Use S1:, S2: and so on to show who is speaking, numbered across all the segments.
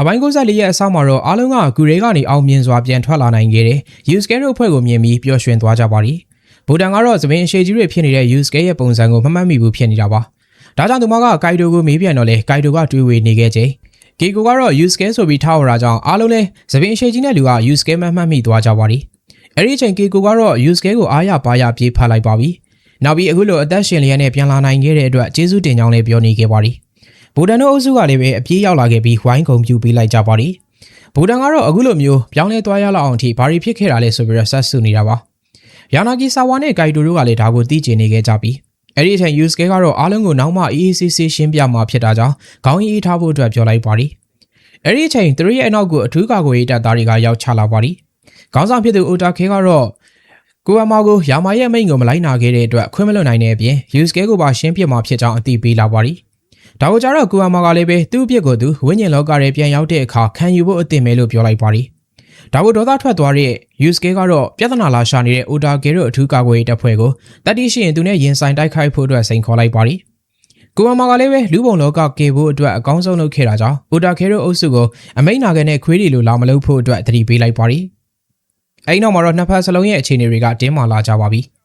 S1: အပိုင်း94ရဲ့အဆောက်မှာတော့အားလုံးကဂူရဲကနေအောင်မြင်စွာပြန်ထွက်လာနိုင်ခဲ့တဲ့ Yusuke တို့အဖွဲ့ကိုမြင်ပြီးပျော်ရွှင်သွားကြပါသည်။ဘူတန်ကတော့သပင်အရှိကြီးတွေဖြစ်နေတဲ့ Yusuke ရဲ့ပုံစံကိုမမှတ်မိဘူးဖြစ်နေတာပါ။ဒါကြောင့်သူမကကိုင်ဒိုကိုမေးပြန်တော့လေကိုင်ဒိုကတွေးဝေနေခဲ့ချိန်ဂီကိုကတော့ Yusuke ဆိုပြီးထားဝရာကြောင့်အားလုံးလဲသပင်အရှိကြီးနဲ့လူက Yusuke မှတ်မှတ်မိသွားကြပါသည်။အဲ့ဒီအချိန်ဂီကိုကတော့ Yusuke ကိုအားရပါရပြေးဖတ်လိုက်ပါပြီ။နောက်ပြီးအခုလိုအသက်ရှင်လျက်နဲ့ပြန်လာနိုင်ခဲ့တဲ့အတွက်ကျေးဇူးတင်ကြောင်းလည်းပြောနေခဲ့ပါသည်။ ဘူတန်တို့အုပ်စုကလည်းပဲအပြေးရောက်လာခဲ့ပြီးဝိုင်းကုံပြူပေးလိုက်ကြပါသည်။ဘူတန်ကတော့အခုလိုမျိုးပြောင်းလဲသွားရလောက်အောင်အထိဘာတွေဖြစ်ခဲ့တာလဲဆိုပြီးတော့ဆက်စုနေတာပါ။ယာနာဂီဆာဝါနဲ့ဂိုင်တိုတို့ကလည်းဒါကိုသိကျင်နေခဲ့ကြပြီးအဲ့ဒီအချိန် Yusuke ကတော့အားလုံးကိုနောက်မှ EACC ရှင်းပြမှာဖြစ်တာကြောင့်ခေါင်းအေးထားဖို့အတွက်ပြောလိုက်ပါသည်။အဲ့ဒီအချိန်သူတို့ရဲ့အနောက်ကိုအထူးကာကွယ်ရေးတပ်သားတွေကရောက်ချလာပါသည်။ခေါင်းဆောင်ဖြစ်သူအိုတာခဲကတော့ကိုအမောကိုယာမာရဲ့မိန့်ကိုမလိုက်နာခဲ့တဲ့အတွက်ခွင့်မလွတ်နိုင်တဲ့အပြင် Yusuke ကိုပါရှင်းပြမှာဖြစ်ကြောင်းအသိပေးလာပါသည်။ ဒါကိုကြတော့ကိုအမောကလည်းပဲသူ့အပြစ်ကိုသူဝိညာဉ်လောကရဲ့ပြန်ရောက်တဲ့အခါခံယူဖို့အသင့်ပဲလို့ပြောလိုက်ပါသည်။ဒါကိုဒေါသထွက်သွားတဲ့ Yusuke ကတော့ပြဿနာလာရှာနေတဲ့ Oda Gero အထူးကာကွယ်ရေးတပ်ဖွဲ့ကိုတတိရှိရင်သူနဲ့ရင်ဆိုင်တိုက်ခိုက်ဖို့အတွက်စိန်ခေါ်လိုက်ပါသည်။ကိုအမောကလည်းပဲလူပုံလောကကေဖို့အတွက်အကောင်းဆုံးလုပ်ခဲ့တာကြောင့် Oda Gero အုပ်စုကိုအမိန့်နာခဲ့တဲ့ခွေးတွေလိုလာမလုပ်ဖို့အတွက်တတိပေးလိုက်ပါသည်။အဲဒီနောက်မှာတော့နှစ်ဖက်စလုံးရဲ့အခြေအနေတွေကတင်းမာလာကြပါပြီ။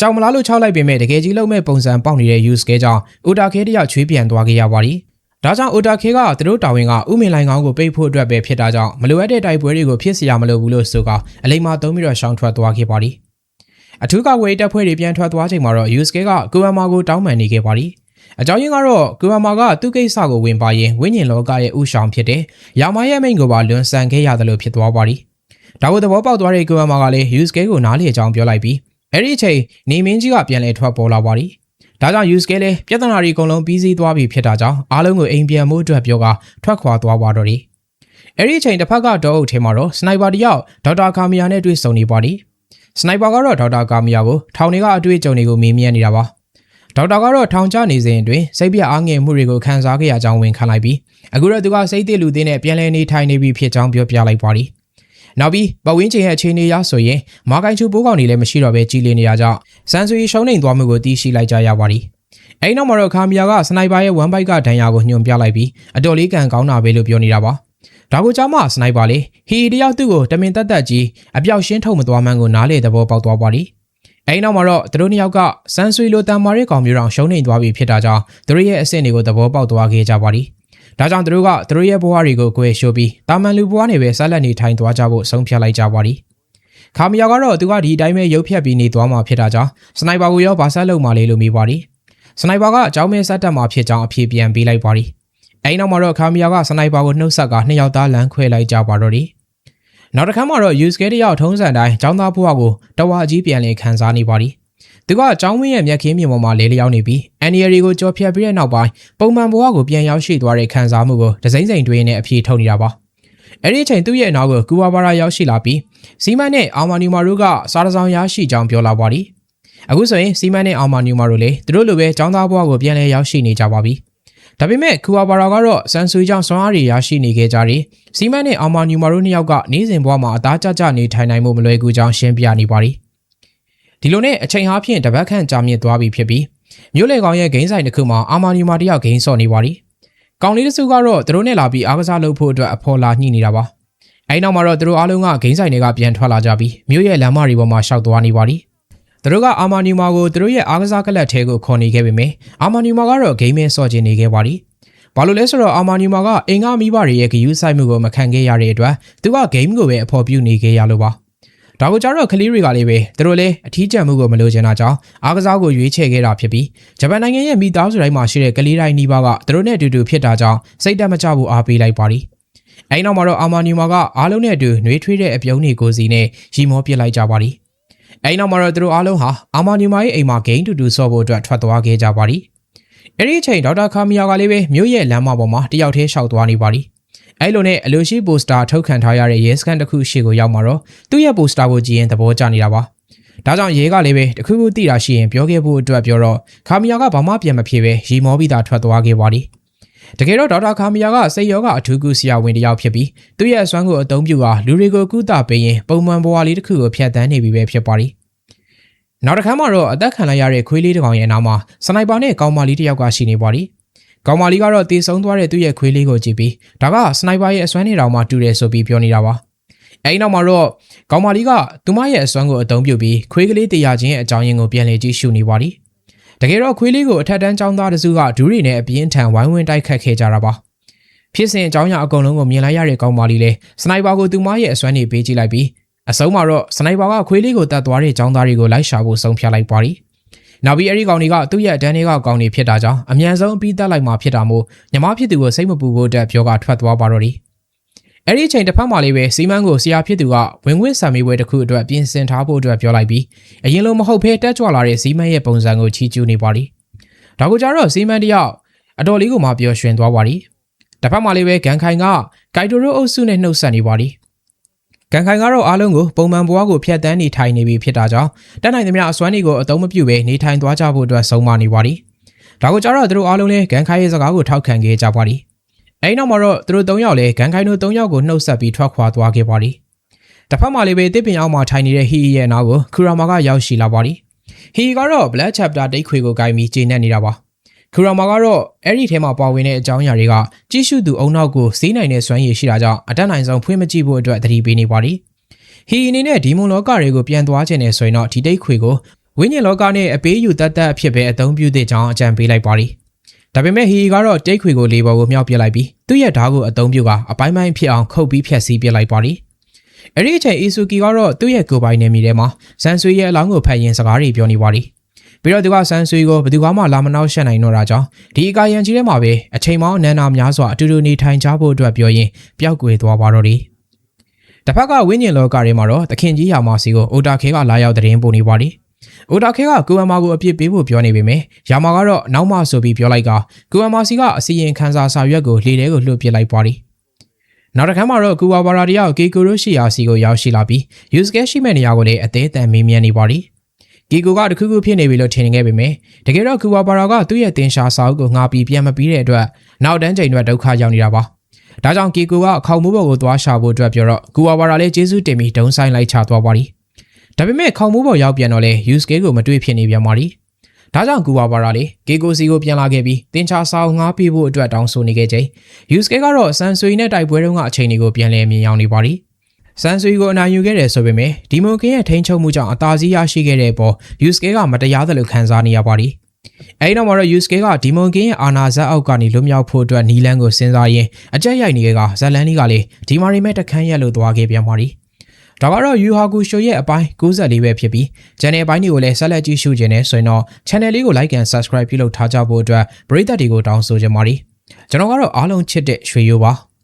S1: ကြောင်မလားလို့ခြောက်လိုက်ပေမဲ့တကယ်ကြီးလုံးမဲ့ပုံစံပေါက်နေတဲ့ Yusuke ကြောင့် Oda Gero တယောက်ချွေးပြန်သွားခဲ့ရပါသည်။ဒါကြောင့် Oda K ကသူတို့တာဝန်ကဥမင်လိုင်ကောင်းကိုပိတ်ဖို့အတွက်ပဲဖြစ်တာကြောင့်မလိုအပ်တဲ့တိုက်ပွဲတွေကိုဖြစ်စီရမလို့ဘူးလို့ဆိုကအလိမ္မာသုံးပြီးတော့ရှောင်ထွက်သွားခဲ့ပါသည်။အထူးကာကွယ်တပ်ဖွဲ့တွေပြန်ထွက်သွားချိန်မှာတော့ Yusuke ကကိုအမာကိုတောင်းပန်နေခဲ့ပါသည်။အကြောင်းရင်းကတော့ကိုအမာကသူ့ကိစ္စကိုဝင်ပါရင်ဝိညာဉ်လောကရဲ့ဥဆောင်ဖြစ်တဲ့ယာမရဲ့မိန်ကိုပါလွန်ဆန်ခဲ့ရတယ်လို့ဖြစ်သွားပါသည်။ဒါကိုသဘောပေါက်သွားတဲ့ကိုအမာကလည်း Yusuke ကိုနားလေအကြောင်းပြောလိုက်ပြီး အဲ့ဒီအချိန်နေမင်းကြီးကပြန်လဲထွက်ပေါ်လာပါသည်။ဒါကြောင့် Yusuke လည်းပြဿနာတွေအကုန်လုံးပြီးစီးသွားပြီဖြစ်တာကြောင့်အားလုံးကိုအိမ်ပြန်မှုအတွက်ပြောကထွက်ခွာသွားပါတော့တယ်။အဲ့ဒီအချိန်တစ်ဖက်ကတော့အုပ်ထဲမှာတော့စနိုက်ပါတယောက်ဒေါက်တာကာမီယာနဲ့တွေ့ဆုံနေပါသည်။စနိုက်ပါကတော့ဒေါက်တာကာမီယာကိုထောင်တွေကအတွေ့အကြုံတွေကိုမေးမြန်းနေတာပါ။ဒေါက်တာကတော့ထောင်ကျနေစဉ်အတွင်းစိတ်ပြအားငယ်မှုတွေကိုခံစားခဲ့ရကြောင်းဝန်ခံလိုက်ပြီးအခုတော့သူကစိတ်တည်လူသေးနဲ့ပြန်လည်နေထိုင်နေပြီဖြစ်ကြောင်းပြောပြလိုက်ပါသည်။ နောက်ပြီးပဝင်းချင်ရဲ့အခြေအနေရဆိုရင်မာကိုင်ချူပိုးကောင်တွေလည်းမရှိတော့ပဲကြီးလေနေရကြောင်းစန်ဆူရီရှုံးနေသွားမှုကိုသိရှိလိုက်ကြရပါသည်။အဲဒီနောက်မှာတော့ခါမီယာကစနိုက်ပါရဲ့ဝမ်ဘိုက်ကဒဏ်ရာကိုညွှန်ပြလိုက်ပြီးအတော်လေးကန်ကောင်းတာပဲလို့ပြောနေတာပါ။ဒါကိုကြောင့်မှစနိုက်ပါလေဟီတယောက်သူ့ကိုတမင်တက်တက်ကြီးအပြောက်ရှင်းထုတ်မသွားမှန်းကိုနားလေသဘောပေါက်သွားပါသည်။အဲဒီနောက်မှာတော့သူတို့နှစ်ယောက်ကစန်ဆွေလိုတန်မာရဲကောင်မျိုးတော်ရှုံးနေသွားပြီဖြစ်တာကြောင့်သူတို့ရဲ့အဆင့်တွေကိုသဘောပေါက်သွားခဲ့ကြပါသည်။ ဒါကြောင့်သူတို့ကသူတို့ရဲ့ဘဝတွေကိုကိုယ်ရှိုးပြီးတာမန်လူဘဝနေပဲဆက်လက်နေထိုင်သွားကြဖို့ဆုံးဖြတ်လိုက်ကြပါသည်။ခါမီယာကတော့သူကဒီအတိုင်းပဲရုပ်ဖြတ်ပြီးနေသွားမှာဖြစ်တာကြောင့်စနိုက်ပါကိုရောဘာဆက်လုပ်မှလဲလို့မေးပါသည်။စနိုက်ပါကအကြောင်းမဲဆက်တက်မှာဖြစ်ကြောင်းအဖြေပြန်ပေးလိုက်ပါသည်။အဲဒီနောက်မှာတော့ခါမီယာကစနိုက်ပါကိုနှုတ်ဆက်ကနှစ်ယောက်သားလမ်းခွဲလိုက်ကြပါတော့သည်။နောက်တစ်ခါမှတော့ Yusuke တယောက်ထုံးစံတိုင်းចောင်းသားဘဝကိုတဝါကြီးပြန်လည်ခံစားနေပါသည်။ သူကចောင်းဝင်းရဲ့မျက်ခင်းမြင်ပေါ်မှာလဲလျောင်းနေပြီးအန်နီယရီကိုကြော်ဖြတ်ပြီးတဲ့နောက်ပိုင်းပုံမှန်ဘဝကိုပြန်ရောက်ရှိသွားတဲ့ခံစားမှုကိုဒစိမ့်စိမ့်တွင်းနဲ့အပြေထုတ်နေတာပါ။အဲ့ဒီအချိန်သူ့ရဲ့အနောက်ကိုကူဝါဘာရာရောက်ရှိလာပြီးစီမန်နဲ့အာမာနီမာတို့ကစားတစောင်းရရှိကြောင်းပြောလာပါသည်။အခုဆိုရင်စီမန်နဲ့အာမာနီမာတို့လည်းသူတို့လိုပဲចောင်းသားဘဝကိုပြန်လဲရောက်ရှိနေကြပါပြီ။ဒါပေမဲ့ကူဝါဘာရာကတော့စန်ဆွေကြောင့်စွမ်းအားတွေရရှိနေခဲ့ကြတယ်။စီမန်နဲ့အာမာနီမာတို့နှစ်ယောက်ကနေစဉ်ဘဝမှာအသားကျကျနေထိုင်နိုင်မှုမလွယ်ကူကြောင်းရှင်းပြနေပါသည်။ ဒီလိုနဲ့အချိန်အားဖြင့်တပတ်ခန့်ကြာမြင့်သွားပြီဖြစ်ပြီးမြို့လေကောင်ရဲ့ဂိမ်းဆိုင်တစ်ခုမှာအာမာနီမာတယောက်ဂိမ်းဆော့နေပါသည်။ကောင်လေးတစုကတော့သူတို့နဲ့လာပြီးအားကစားလုပ်ဖို့အတွက်အဖော်လာညှိနေတာပါ။အဲဒီနောက်မှာတော့သူတို့အားလုံးကဂိမ်းဆိုင်တွေကပြန်ထွက်လာကြပြီးမြို့ရဲ့လမ်းမတွေပေါ်မှာရှောက်သွားနေပါသည်။သူတို့ကအာမာနီမာကိုသူတို့ရဲ့အားကစားကလပ်ထဲကိုခေါ်နေခဲ့ပေမယ့်အာမာနီမာကတော့ဂိမ်းမဲဆော့ကျင်နေခဲ့ပါသည်။ဘာလို့လဲဆိုတော့အာမာနီမာကအင်္ဂါမိဘတွေရဲ့ဂယူးဆိုင်မှုကိုမခံခဲ့ရတဲ့အတွက်သူကဂိမ်းကိုပဲအဖော်ပြုနေခဲ့ရလို့ပါ။ ဒါကိုကြတော့ကလေးတွေကလည်းပဲသူတို့လည်းအထီးကျန်မှုကိုမလိုချင်တာကြောင့်အားကစားကိုရွေးချယ်ခဲ့တာဖြစ်ပြီးဂျပန်နိုင်ငံရဲ့မိသားစုတိုင်းမှာရှိတဲ့ကလေးတိုင်းနှီးပါကသူတို့နဲ့အတူတူဖြစ်တာကြောင့်စိတ်တက်မကြဘူးအားပေးလိုက်ပါသည်။အဲဒီနောက်မှာတော့အာမာနီမာကအားလုံးနဲ့အတူနှွေးထွေးတဲ့အပြုံးတွေကိုစီနဲ့ရီမောပစ်လိုက်ကြပါသည်။အဲဒီနောက်မှာတော့သူတို့အားလုံးဟာအာမာနီမာရဲ့အိမ်မှာဂိမ်းတူတူဆော့ဖို့အတွက်ထွက်သွားခဲ့ကြပါသည်။အဲဒီအချိန်ဒေါက်တာခါမီယာကလည်းပဲမြို့ရဲ့လမ်းမပေါ်မှာတယောက်တည်းရှောက်သွားနေပါသည်။ အဲလိုနဲ့အလိုရှိပိုစတာထုတ်ခံထားရတဲ့ရဲစခန်းတစ်ခုရှေ့ကိုရောက်မှာတော့သူ့ရဲ့ပိုစတာကိုကြည့်ရင်သဘောကျနေတာပါ။ဒါကြောင့်ရဲကလည်းပဲတခုခုသိတာရှိရင်ပြောခဲ့ဖို့အတွက်ပြောတော့ခါမီယာကဘာမှပြန်မဖြစ်ပဲရီမောပြီးသားထွက်သွားခဲ့ပါသည်။တကယ်တော့ဒေါက်တာခါမီယာကစိတ်ရောဂါအထူးကုဆရာဝန်တစ်ယောက်ဖြစ်ပြီးသူ့ရဲ့အစွမ်းကိုအသုံးပြုကာလူတွေကိုကုသပေးရင်ပုံမှန်ဘဝလေးတစ်ခုကိုဖျက်ဆီးနေပြီပဲဖြစ်ပါသည်။နောက်တစ်ခါမှတော့အသက်ခံလိုက်ရတဲ့ခွေးလေးတစ်ကောင်ရဲ့နောက်မှာစနိုက်ပါနဲ့ကောင်မလေးတစ်ယောက်ကရှိနေပါသည်။ ကောင်မာလီကတော့တေဆုံးသွားတဲ့သူ့ရဲ့ခွေးလေးကိုကြည့်ပြီးဒါကစနိုက်ပါရဲ့အစွမ်းနေတော်မှတူတယ်ဆိုပြီးပြောနေတာပါအဲဒီနောက်မှာတော့ကောင်မာလီကသူမရဲ့အစွမ်းကိုအသုံးပြုပြီးခွေးကလေးတရားချင်းရဲ့အကြောင်းရင်းကိုပြန်လည်ကြည့်ရှုနေပါသည်တကယ်တော့ခွေးလေးကိုအထက်တန်းចောင်းသားတစုကဒူးရီနဲ့အပြင်းထန်ဝိုင်းဝန်းတိုက်ခတ်ခဲ့ကြတာပါဖြစ်စဉ်အကြောင်းအရာအကုန်လုံးကိုမြင်လိုက်ရတဲ့ကောင်မာလီလည်းစနိုက်ပါကိုသူမရဲ့အစွမ်းနေပေးကြည့်လိုက်ပြီးအဆုံးမှာတော့စနိုက်ပါကခွေးလေးကိုတတ်သွားတဲ့ចောင်းသားတွေကိုလိုက်ရှာဖို့ဆုံးဖြတ်လိုက်ပါသည် နောက်ပြီးအဲ့ဒီကောင်တွေကသူ့ရဲ့အတန်းတွေကကောင်တွေဖြစ်တာကြောင့်အမြန်ဆုံးအပြီးတက်လိုက်မှဖြစ်တာမို့ညီမဖြစ်သူကိုစိတ်မပူဖို့အတွက်ပြောကထွက်သွားပါတော့တယ်။အဲ့ဒီအချိန်တစ်ဖက်မှာလေးပဲစီမန်းကိုဆရာဖြစ်သူကဝင်ခွင့်ဆံမေးပွဲတစ်ခုအတွက်ပြင်ဆင်ထားဖို့အတွက်ပြောလိုက်ပြီးအရင်လိုမဟုတ်ဘဲတက်ကြွလာတဲ့စီမန်းရဲ့ပုံစံကိုချီးကျူးနေပါသည်။ဒါကိုကြတော့စီမန်းတယောက်အတော်လေးကိုမှပျော်ရွှင်သွားပါသည်။တစ်ဖက်မှာလေးပဲဂန်ခိုင်ကဂိုက်တိုရိုအုပ်စုနဲ့နှုတ်ဆက်နေပါသည်။ ကန်ခိုင်ကတော့အားလုံးကိုပုံမှန်ဘဝကိုဖျက်ဆီးနေထိုင်နေပြီဖြစ်တာကြောင့်တက်နိုင်သမျှအစွမ်းတွေကိုအသုံးမပြုဘဲနေထိုင်သွားကြဖို့အတွက်ဆုံးမနေပါသည်။ဒါကိုကြတော့သူတို့အားလုံးလည်းကန်ခိုင်ရဲ့စကားကိုထောက်ခံခဲ့ကြပါသည်။အဲဒီနောက်မှာတော့သူတို့၃ယောက်လည်းကန်ခိုင်တို့၃ယောက်ကိုနှုတ်ဆက်ပြီးထွက်ခွာသွားခဲ့ပါသည်။တစ်ဖက်မှာလည်းပဲတစ်ပင်အောက်မှာထိုင်နေတဲ့ဟီရဲ့နောက်ကိုခူရာမာကရောက်ရှိလာပါသည်။ဟီကတော့ Black Chapter တိတ်ခွေကိုဂိုင်းပြီးကျေနပ်နေတာပါ။ ခူရာမာကတော့အဲ့ဒီထဲမှာပါဝင်တဲ့အကြောင်းအရာတွေကကြီးစုသူအုံနောက်ကိုစီးနိုင်တဲ့စွမ်းရည်ရှိတာကြောင့်အတက်နိုင်ဆုံးဖွင့်မကြည့်ဖို့အတွက်သတိပေးနေပါသည်။ဟီအနေနဲ့ဒီမွန်လောကတွေကိုပြန်သွားခြင်းနဲ့ဆိုရင်တော့ဒီတိတ်ခွေကိုဝိညာဉ်လောကနဲ့အပေးယူတတ်တတ်အဖြစ်ပဲအသုံးပြုသည့်ကြောင်းအကြံပေးလိုက်ပါသည်။ဒါပေမဲ့ဟီကတော့တိတ်ခွေကိုလေပေါ်ကိုမြောက်ပြလိုက်ပြီးသူ့ရဲ့ဓာတ်ကိုအသုံးပြုကအပိုင်းပိုင်းဖြစ်အောင်ခုတ်ပြီးဖျက်ဆီးပြလိုက်ပါသည်။အဲ့ဒီအချိန်အီဆူကီကတော့သူ့ရဲ့ကိုယ်ပိုင်နေမိထဲမှာဇန်ဆွေရဲ့အလောင်းကိုဖတ်ရင်စကားတွေပြောနေပါသည်။ ပြီးတော့သူကဆန်ဆွေကိုဘယ်သူမှလာမနှောက်ရှက်နိုင်တော့တာကြောင့်ဒီအကာယံကြီးထဲမှာပဲအချိန်မောင်းနန်းနာများစွာအတူတူနေထိုင်ကြဖို့အတွက်ပြောရင်းပျောက်ကွယ်သွားပါတော့တယ်။တစ်ဖက်ကဝင်းကျင်လောကထဲမှာတော့သခင်ကြီးယာမာစီကိုအိုတာခဲကလာရောက်သတင်းပို့နေပါသည်။အိုတာခဲကကိုအမာကိုအပြစ်ပေးဖို့ပြောနေပေမဲ့ယာမာကတော့နောက်မှဆိုပြီးပြောလိုက်ကကိုအမာစီကအစီရင်ခံစာစာရွက်ကိုလေထဲကိုလှုပ်ပစ်လိုက်ပါသည်။နောက်တစ်ခါမှတော့ကူဝါဘာရာတယောက်ဂီကိုရိုရှိယာစီကိုရောက်ရှိလာပြီးယူစကဲရှိမဲ့နေရာကိုလည်းအသေးအံမေးမြန်းနေပါသည်။ ဂီကိုကတခုခုဖြစ်နေပြီလို့ထင်နေခဲ့ပေမဲ့တကယ်တော့ကူဝါပါရာကသူ့ရဲ့တင်ရှာစာအုပ်ကိုငါပြီးပြန်မပြီးတဲ့အတွက်နောက်တန်းချိန်တွေဒုက္ခရောက်နေတာပါ။ဒါကြောင့်ဂီကိုကအခေါင်မိုးပေါ်ကိုသွားရှာဖို့အတွက်ပြောတော့ကူဝါပါရာလည်းကျေးဇူးတင်ပြီးဒုံဆိုင်လိုက်ချသွားပါသည်။ဒါပေမဲ့ခေါင်မိုးပေါ်ရောက်ပြန်တော့လေယူစကေကိုမတွေ့ဖြစ်နေပြန်ပါသည်။ဒါကြောင့်ကူဝါပါရာလေဂီကိုစီကိုပြန်လာခဲ့ပြီးတင်ချာစာအုပ်ငါပြီးဖို့အတွက်တောင်းဆိုနေခဲ့ချိန်ယူစကေကတော့ဆန်ဆွေနဲ့တိုက်ပွဲတုန်းကအချိန်တွေကိုပြန်လည်မြင်ရောက်နေပါသည်။ ဆန်ဆွေကိုအနိုင်ယူခဲ့တယ်ဆိုပေမဲ့ဒီမိုကင်ရဲ့ထိန်းချုပ်မှုကြောင့်အသာစီးရရှိခဲ့တဲ့ပေါ်ယူစကေကမတရားသလိုခံစားနေရပါသည်။အဲဒီနောက်မှာတော့ယူစကေကဒီမိုကင်ရဲ့အာဏာဇက်အောက်ကနေလွတ်မြောက်ဖို့အတွက်နီလန်းကိုစဉ်းစားရင်းအကြက်ရိုက်နေခဲ့ကဇက်လန်လီကလည်းဒီမာရီမဲ့တခန်းရက်လို့သွားခဲ့ပြန်ပါသည်။ဒါကတော့ယူဟာကူရှိုရဲ့အပိုင်း94ပဲဖြစ်ပြီး channel အပိုင်းတွေကိုလည်းဆက်လက်ကြည့်ရှုခြင်းနဲ့ဆိုရင်တော့ channel လေးကို like and subscribe ပြုလုပ်ထားကြဖို့အတွက်ပရိသတ်တွေကိုတောင်းဆိုချင်ပါတယ်။ကျွန်တော်ကတော့အားလုံးချစ်တဲ့ရွှေရိုးပါ။